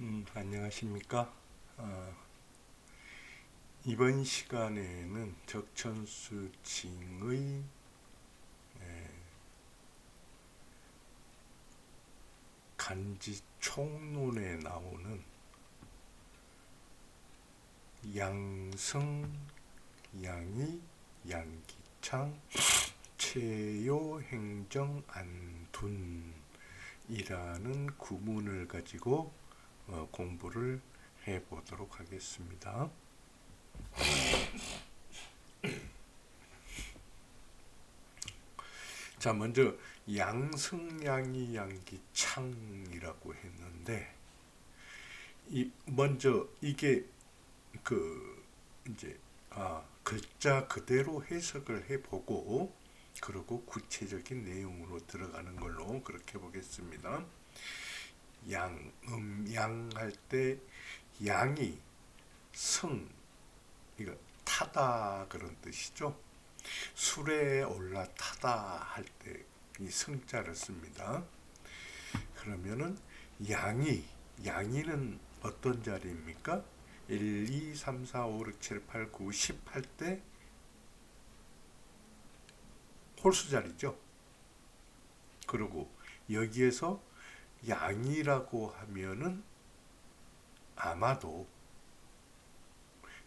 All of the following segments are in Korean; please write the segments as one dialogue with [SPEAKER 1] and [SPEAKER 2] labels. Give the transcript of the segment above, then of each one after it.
[SPEAKER 1] 음, 안녕하십니까? 어, 이번 시간에는 적천수 징의 에, 간지 총론에 나오는 양성, 양이, 양기창, 최요, 행정, 안둔이라는 구문을 가지고 어, 공부를 해 보도록 하겠습니다. 자, 먼저 양승양이 양기창이라고 했는데 이 먼저 이게 그 이제 아, 글자 그대로 해석을 해 보고 그리고 구체적인 내용으로 들어가는 걸로 그렇게 보겠습니다. 양, 음, 양 할 때 양이 성, 이거 타다 그런 뜻이죠. 술에 올라타다 할 때이 성자를 씁니다. 그러면은 양이, 양이는 어떤 자리입니까? 1, 2, 3, 4, 5, 6, 7, 8, 9, 10할때 홀수 자리죠. 그리고 여기에서 양이라고 하면은 아마도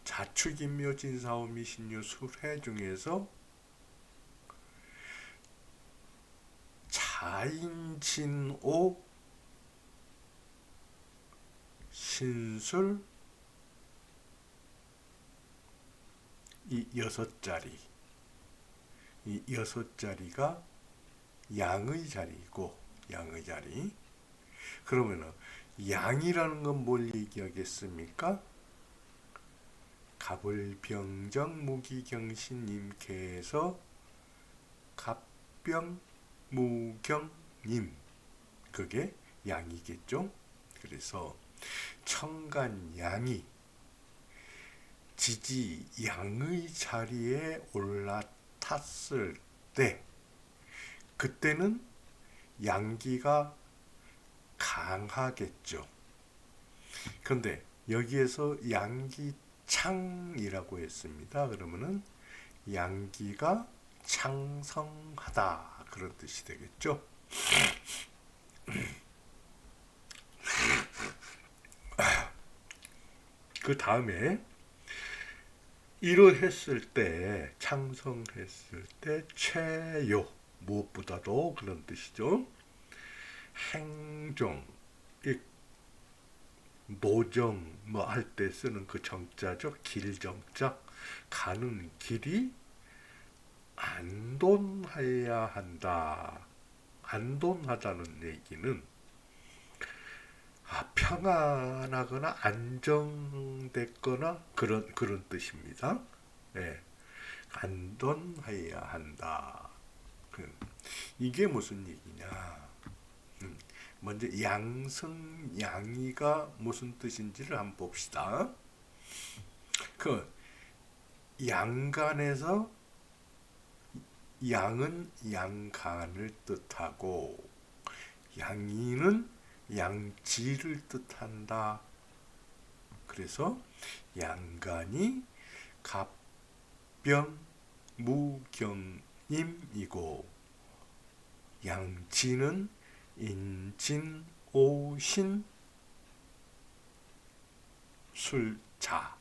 [SPEAKER 1] 자축인묘 진사오미 신유 수회 중에서 자인진오 신술 이 여섯 자리 이 여섯 자리가 양의 자리이고 양의 자리 그러면은 양이라는 건 뭘 얘기하겠습니까? 갑을병정 무기경신님께서 갑병 무경님 그게 양이겠죠. 그래서 청간 양이 지지 양의 자리에 올라탔을 때 그때는 양기가 강하겠죠. 그런데 여기에서 양기창이라고 했습니다. 그러면은 양기가 창성하다 그런 뜻이 되겠죠. 그 다음에 이러했을 때 창성했을 때 최요 무엇보다도 그런 뜻이죠. 행정 이 노정 뭐 할 때 쓰는 그 정자죠. 길 정자 가는 길이 안돈해야 한다. 안돈하다는 얘기는 아, 평안하거나 안정됐거나 그런 그런 뜻입니다. 예. 안돈해야 한다. 그, 이게 무슨 얘기냐? 음, 먼저 양성 양이가 무슨 뜻인지를 한번 봅시다. 그 양간에서 양은 양간을 뜻하고 양이는 양지를 뜻한다. 그래서 양간이 갑병 무경임이고 양지는 인진 오신 술자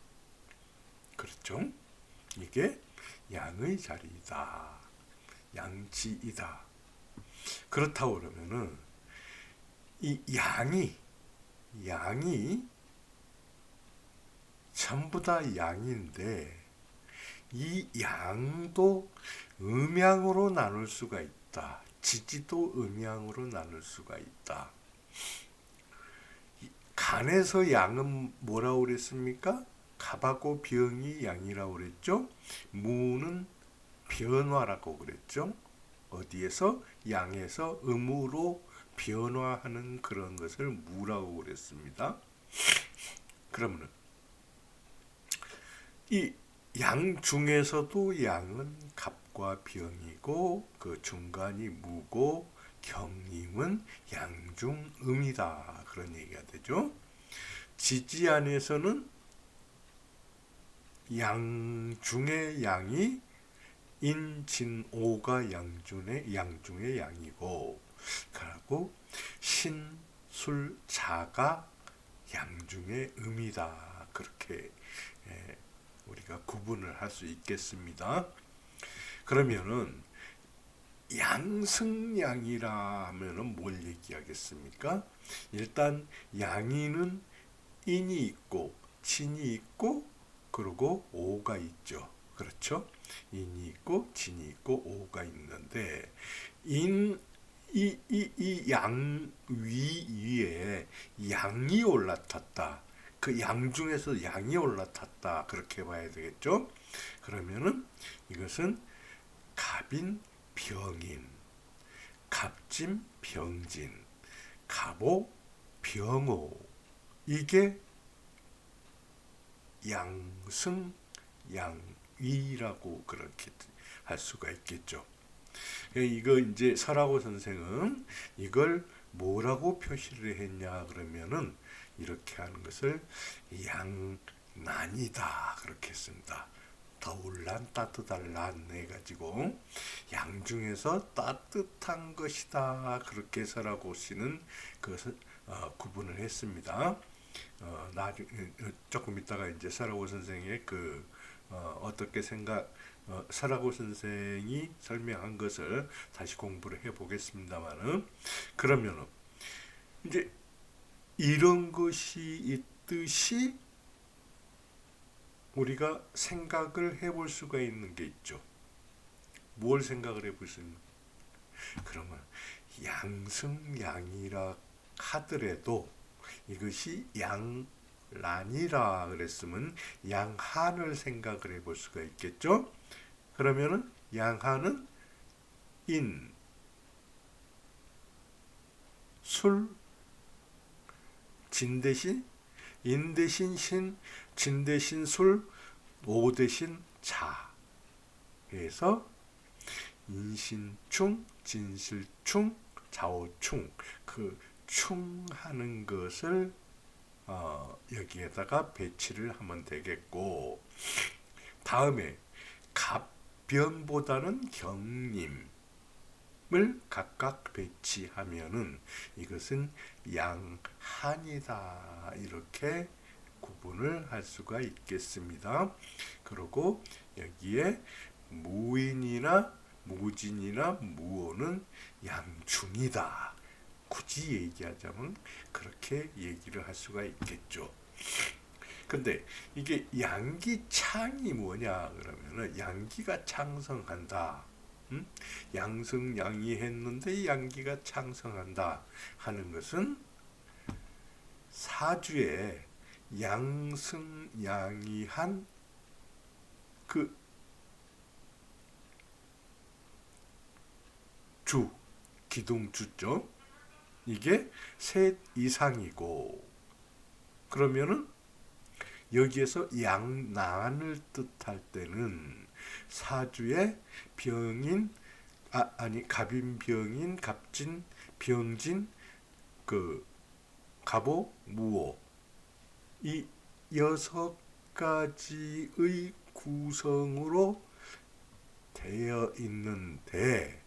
[SPEAKER 1] 그렇죠? 이게 양의 자리이다. 양지이다. 그렇다고 그러면은 이 양이 양이 전부 다 양인데 이 양도 음양으로 나눌 수가 있다. 지지도 음양으로 나눌 수가 있다. 간에서 양은 뭐라고 그랬습니까? 갑하고 병이 양이라고 그랬죠. 무는 변화라고 그랬죠. 어디에서 양에서 음으로 변화하는 그런 것을 무라고 그랬습니다. 그러면 이양 중에서도 양은 갑 과 병이고 그 중간이 무고 경임은 양중 음이다 그런 얘기가 되죠. 지지 안에서는 양중의 양이 인진오가 양중의 양중의 양이고 그리고 신술자가 양중의 음이다 그렇게 예, 우리가 구분을 할 수 있겠습니다. 그러면은 양승양이라 하면은 뭘 얘기하겠습니까? 일단 양이는 인이 있고 진이 있고 그리고 오가 있죠. 그렇죠? 인이 있고 진이 있고 오가 있는데 인 이 이 이 양 위 위에 양이 올라탔다. 그 양 중에서 양이 올라탔다. 그렇게 봐야 되겠죠? 그러면은 이것은 갑인 병인, 갑진 병진, 갑오 병오 이게 양승 양위라고 그렇게 할 수가 있겠죠. 이거 이제 설하고 선생은 이걸 뭐라고 표시를 했냐 그러면은 이렇게 하는 것을 양난이다 그렇게 했습니다. 더울란 따뜻할란 해가지고 양 중에서 따뜻한 것이다 그렇게 설하고 씨는 그것을 어, 구분을 했습니다. 어, 나중 조금 있다가 이제 설하고 선생의 그 어, 떻게 생각 어, 설하고 선생이 설명한 것을 다시 공부를 해 보겠습니다만은 그러면은 이제 이런 것이 있듯이 우리가 생각을 해볼 수가 있는 게 있죠. 뭘 생각을 해볼 수 있는? 그러면 양승양이라 하더라도 이것이 양란이라 그랬으면 양한을 생각을 해볼 수가 있겠죠. 그러면은 양한은 인, 술, 진 대신 인 대신 신, 진 대신 술, 오 대신 자. 그래서 인신충, 진실충, 자오충 그 충하는 것을 어, 여기에다가 배치를 하면 되겠고 다음에 갑변보다는 경림을 각각 배치하면은 이것은 양한이다 이렇게 구분을 할 수가 있겠습니다. 그리고 여기에 무인이나 무진이나 무오는 양중이다. 굳이 얘기하자면 그렇게 얘기를 할 수가 있겠죠. 근데 이게 양기창이 뭐냐 그러면은 양기가 창성한다. 음? 양승양이 했는데 양기가 창성한다 하는 것은 사주에 양승양이한 그 주, 기둥주죠. 이게 셋 이상이고 그러면은 여기에서 양난을 뜻할 때는 사주의 병인 아, 아니 갑인 병인 갑진 병진 그 갑오 무오 이 여섯 가지의 구성으로 되어 있는데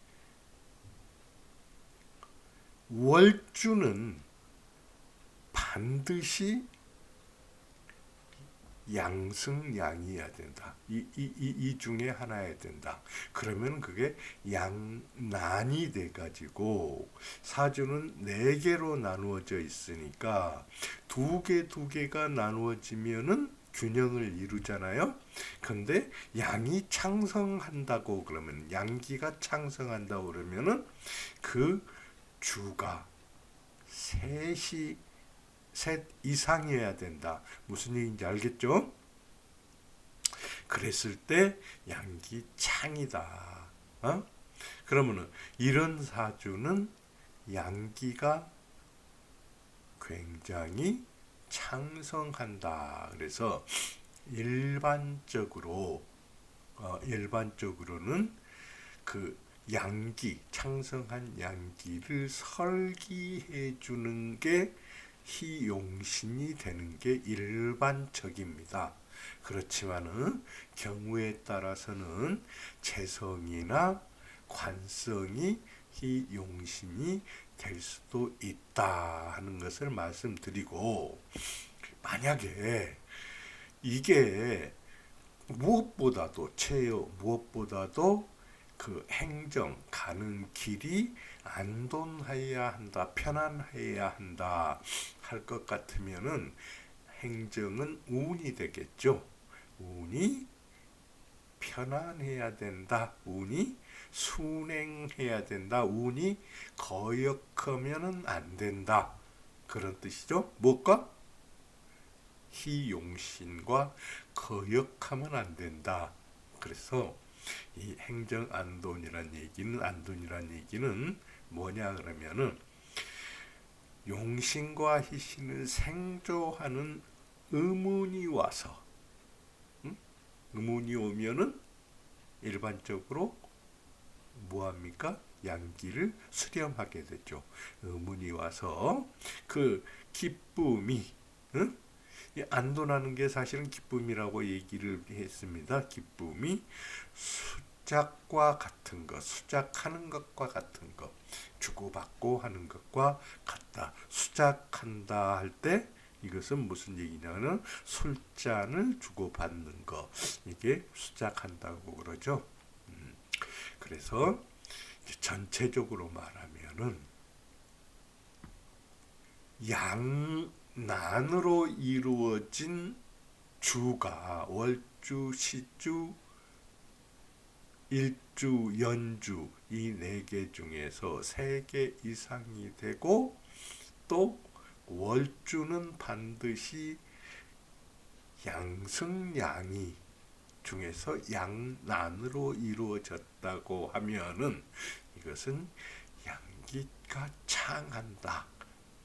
[SPEAKER 1] 월주는 반드시 양승양이어야 된다. 이, 이, 이, 이 중에 하나여야 된다. 그러면 그게 양난이 돼가지고 사주는 네 개로 나누어져 있으니까 두 개, 두 개가 나누어지면은 균형을 이루잖아요. 근데 양이 창성한다고 그러면 양기가 창성한다고 그러면은 그 주가 셋이 셋 이상이어야 된다. 무슨 얘기인지 알겠죠? 그랬을 때 양기 창이다. 어? 그러면은 이런 사주는 양기가 굉장히 창성한다. 그래서 일반적으로 어, 일반적으로는 그 양기 창성한 양기를 설기해 주는 게 희용신이 되는 게 일반적입니다. 그렇지만은 경우에 따라서는 재성이나 관성이 희용신이 될 수도 있다 하는 것을 말씀드리고 만약에 이게 무엇보다도 최여 무엇보다도 그 행정 가는 길이 안돈하여야 한다 편안해야 한다 할 것 같으면은 행정은 운이 되겠죠. 운이 편안해야 된다 운이 순행해야 된다 운이 거역하면은 안 된다. 그런 뜻이죠. 무엇과 희용신과 거역하면 안 된다. 그래서 이 행정 안돈이란 얘기는 안돈이란 얘기는 뭐냐 그러면은 용신과 희신을 생조하는 의문이 와서 응? 의문이 오면은 일반적으로 뭐합니까? 양기를 수렴하게 되죠. 의문이 와서 그 기쁨이 응? 이 안도나는 게 사실은 기쁨이라고 얘기를 했습니다. 기쁨이 수작과 같은 것, 수작하는 것과 같은 것, 주고받고 하는 것과 같다. 수작한다 할 때 이것은 무슨 얘기냐면 술잔을 주고받는 것. 이게 수작한다고 그러죠. 음, 그래서 전체적으로 말하면은 양난으로 이루어진 주가 월주, 시주, 일주, 연주 이 네 개 중에서 세 개 이상이 되고 또 월주는 반드시 양승양이 중에서 양난으로 이루어졌다고 하면은 이것은 양기가 창한다.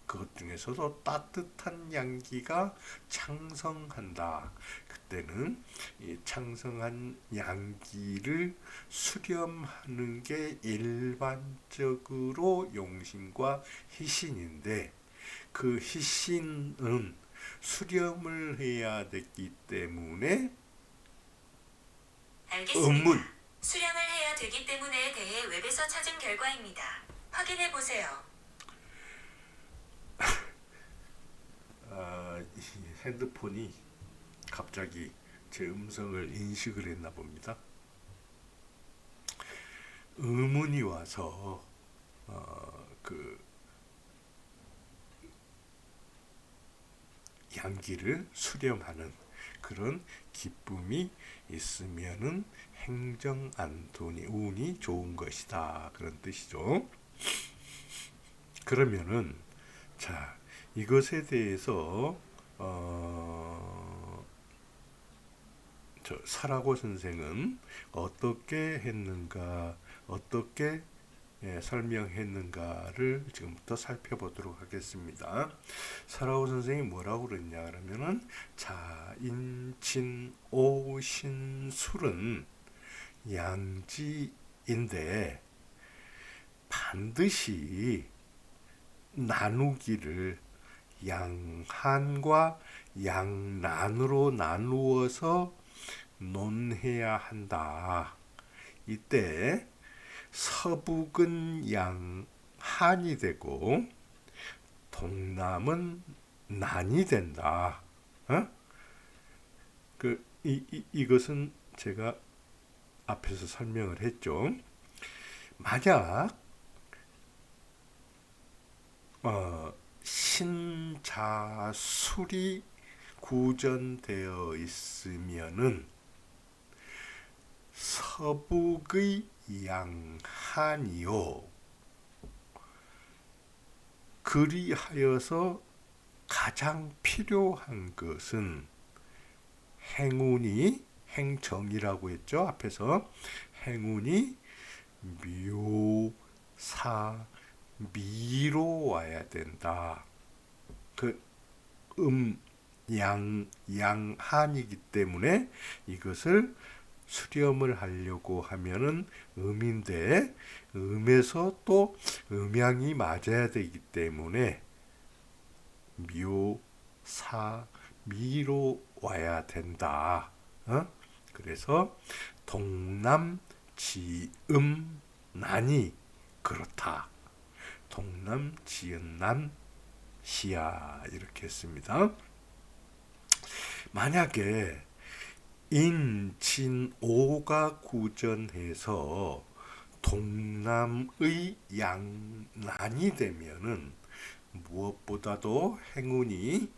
[SPEAKER 1] 그것 중에서도 따뜻한 양기가 창성한다. 그때는 이 창성한 양기를 수렴하는 게 일반적으로 용신과 희신인데 그 희신은 수렴을 해야 되기 때문에
[SPEAKER 2] 알겠습니다.
[SPEAKER 1] 의문
[SPEAKER 2] 수량을 해야 되기 때문에 대해 웹에서 찾은 결과입니다. 확인해 보세요.
[SPEAKER 1] 아, 이 핸드폰이 갑자기 제 음성을 인식을 했나 봅니다. 의문이 와서 어, 그 양기를 수렴하는 그런 기쁨이 있으면은 행정 안 돈이 운이 좋은 것이다 그런 뜻이죠. 그러면은 자 이것에 대해서 어, 저 사라고 선생은 어떻게 했는가 어떻게 예, 설명했는가를 지금부터 살펴보도록 하겠습니다. 사라오 선생이 뭐라고 그랬냐 그러면은 자 인친 오신술은 양지인데 반드시 나누기를 양한과 양난으로 나누어서 논해야 한다. 이때 서북은 양한이 되고 동남은 난이 된다. 어? 그, 이, 이, 이것은 제가 앞에서 설명을 했죠. 만약, 어, 신자술이 구전되어 있으면은 서북의 양한이요. 그리하여서 가장 필요한 것은 행운이 행정이라고 했죠. 앞에서 행운이 묘사 미로 와야 된다. 그 음, 양, 양 한이기 때문에 이것을 수렴을 하려고 하면은 음인데 음에서 또 음양이 맞아야 되기 때문에 묘, 사, 미로 와야 된다. 어? 그래서 동남 지음 난이 그렇다. 동남 지은 난 시야 이렇게 했습니다. 만약에 인친오가 구전해서 동남의 양난이 되면은 무엇보다도 행운이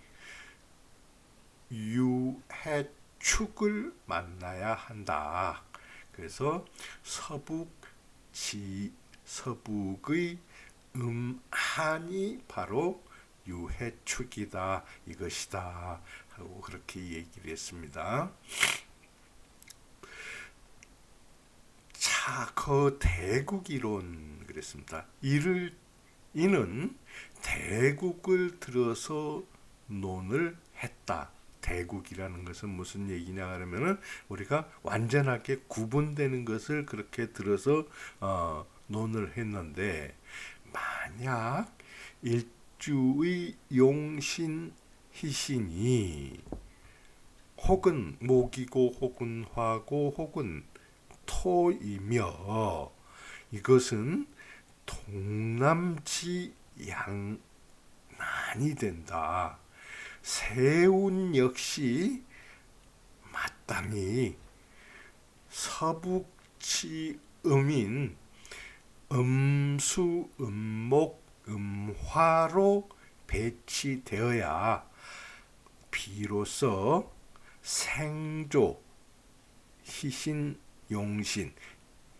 [SPEAKER 1] 유해축을 만나야 한다. 그래서 서북 지 서북의 음한이 바로 유해축이다 이것이다 하고 그렇게 얘기를 했습니다. 차거 대국 이론 그랬습니다. 이를 이는 대국을 들어서 논을 했다. 대국이라는 것은 무슨 얘기냐 하면은 우리가 완전하게 구분되는 것을 그렇게 들어서 어, 논을 했는데 만약 일주의 용신 희신이 혹은 목이고 혹은 화고 혹은 토이며 이것은 동남지 양난이 된다. 세운 역시 마땅히 서북치 음인 음수 음목 음화로 배치되어야 비로소 생조 희신 용신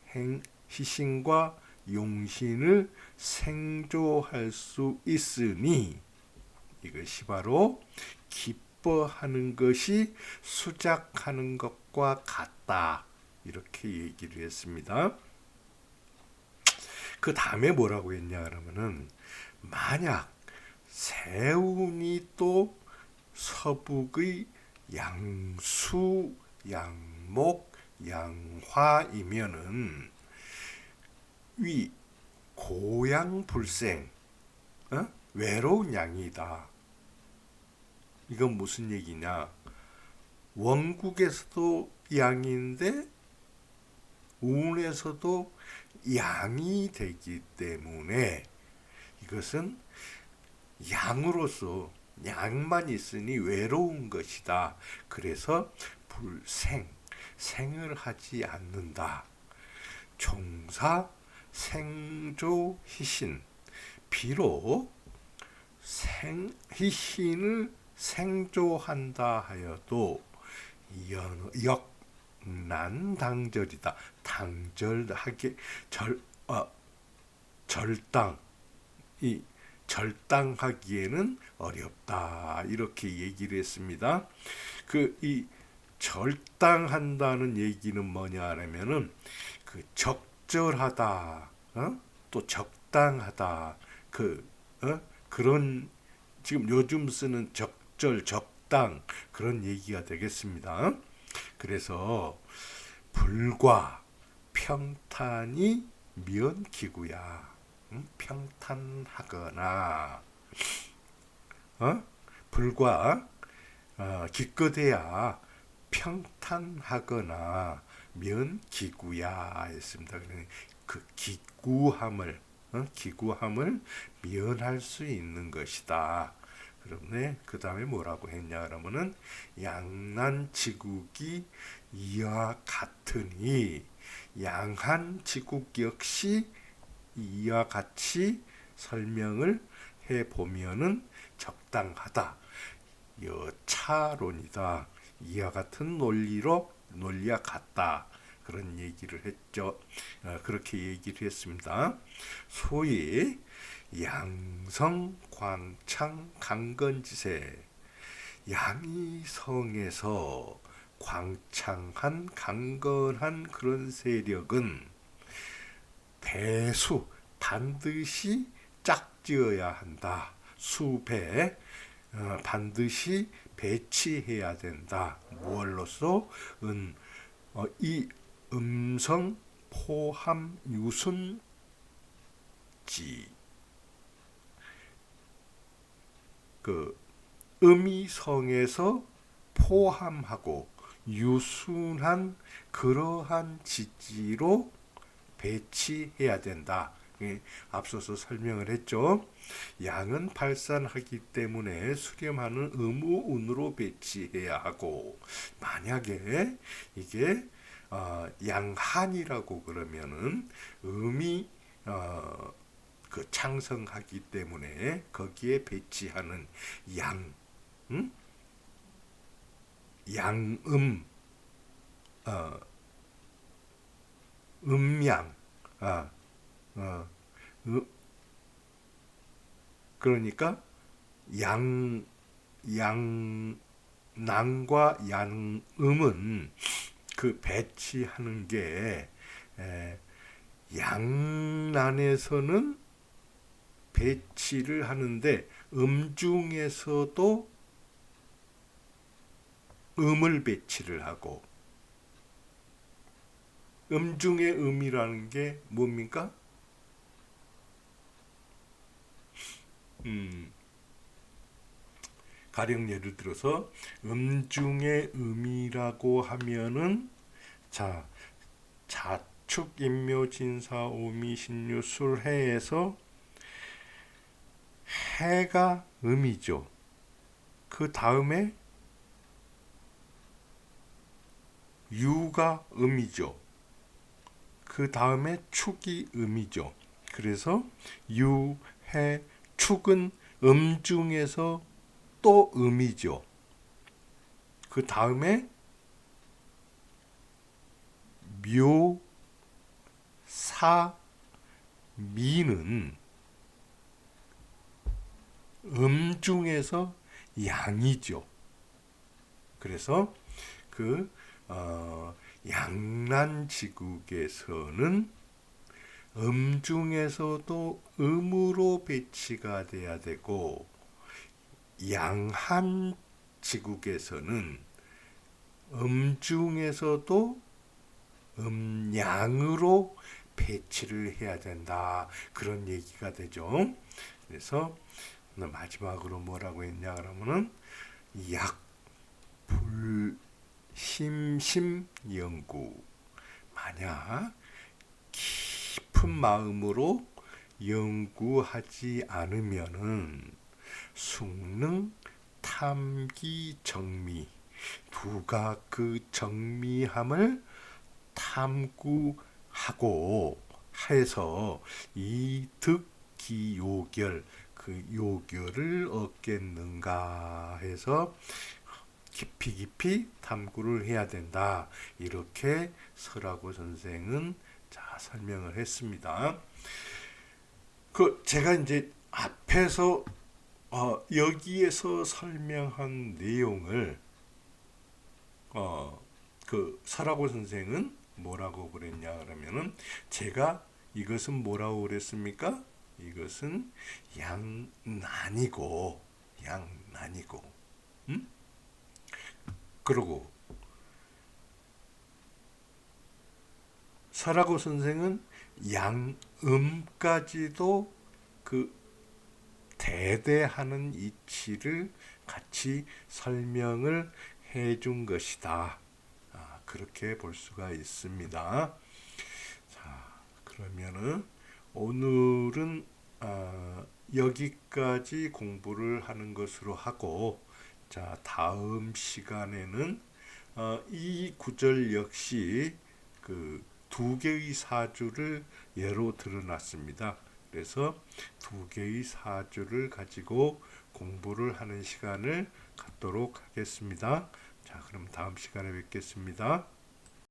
[SPEAKER 1] 행 희신과 용신을 생조할 수 있으니 이것이 바로 기뻐하는 것이 수작하는 것과 같다 이렇게 얘기를 했습니다. 그 다음에 뭐라고 했냐 그러면은 만약 세운이 또 서북의 양수 양목 양화이면은 위 고양 불생 어? 외로운 양이다. 이건 무슨 얘기냐? 원국에서도 양인데 운에서도 양이 되기 때문에 이것은 양으로서 양만 있으니 외로운 것이다. 그래서 불생 생을 하지 않는다. 종사 생조 희신 비록 생 희신을 생조한다 하여도 역 난당절이다. 당절하게 절 어, 절당 이 절당하기에는 어렵다 이렇게 얘기를 했습니다. 그 이 절당한다는 얘기는 뭐냐 하면은 그 적절하다, 어? 또 적당하다 그 어? 그런 지금 요즘 쓰는 적절 적당 그런 얘기가 되겠습니다. 그래서 불과 평탄이 면기구야. 응? 평탄하거나 어? 불과 어, 기껏해야 평탄하거나 면기구야 했습니다. 그 기구함을 어? 기구함을 면할 수 있는 것이다. 그러네. 그 다음에 뭐라고 했냐 그러면은 양난지국이 이와 같으니 양한 지국 역시 이와 같이 설명을 해 보면은 적당하다. 여차론이다. 이와 같은 논리로 논리와 같다. 그런 얘기를 했죠. 어, 그렇게 얘기를 했습니다. 소위 양성 광창 강건지세 양이성에서 광창한 강건한 그런 세력은 대수 반드시 짝지어야 한다. 수배 어, 반드시 배치해야 된다. 무얼로서 은, 어, 이 음성 포함 유순지 그 음이성에서 포함하고 유순한 그러한 지지로 배치해야 된다. 예, 앞서서 설명을 했죠. 양은 발산하기 때문에 수렴하는 의무 운으로 배치해야 하고 만약에 이게 어, 양한이라고 그러면은 음이 어, 그 창성하기 때문에 거기에 배치하는 양, 음? 양음, 어, 음양, 아, 어, 으, 그러니까 양, 양난과 양음은 그 배치하는 게 에, 양난에서는 배치를 하는데 음중에서도 음을 배치를 하고 음중의 음이라는 게 뭡니까? 음, 가령 예를 들어서 음중의 음이라고 하면은 자 자축 인묘 진사 오미 신유 술해에서 해가 음이죠. 그 다음에 유가 음이죠. 그 다음에 축이 음이죠. 그래서 유, 해, 축은 음 중에서 또 음이죠. 그 다음에 묘, 사, 미는 음 중에서 양이죠. 그래서 그 어, 양난지국에서는 음 중에서도 음으로 배치가 돼야 되고 양한 지국에서는 음 중에서도 음양으로 배치를 해야 된다 그런 얘기가 되죠. 그래서 마지막으로 뭐라고 했냐 그러면은 약 불심심 연구. 만약 깊은 마음으로 연구하지 않으면은 숙능 탐기 정미 두가 그 정미함을 탐구하고 해서 이 득기 요결 그 요결을 얻겠는가 해서 깊이 깊이 탐구를 해야 된다 이렇게 설하고 선생은 자 설명을 했습니다. 그 제가 이제 앞에서 어, 여기에서 설명한 내용을 어, 그 설하고 선생은 뭐라고 그랬냐 그러면은 제가 이것은 뭐라고 그랬습니까? 이것은 양난이고 양난이고 음? 그러고 설하고 선생은 양음까지도 그 대대하는 이치를 같이 설명을 해준 것이다. 아, 그렇게 볼 수가 있습니다. 자, 그러면은 오늘은 아, 여기까지 공부를 하는 것으로 하고, 자, 다음 시간에는 어, 이 구절 역시 그 두 개의 사주를 예로 드러났습니다. 그래서 두 개의 사주를 가지고 공부를 하는 시간을 갖도록 하겠습니다. 자, 그럼 다음 시간에 뵙겠습니다.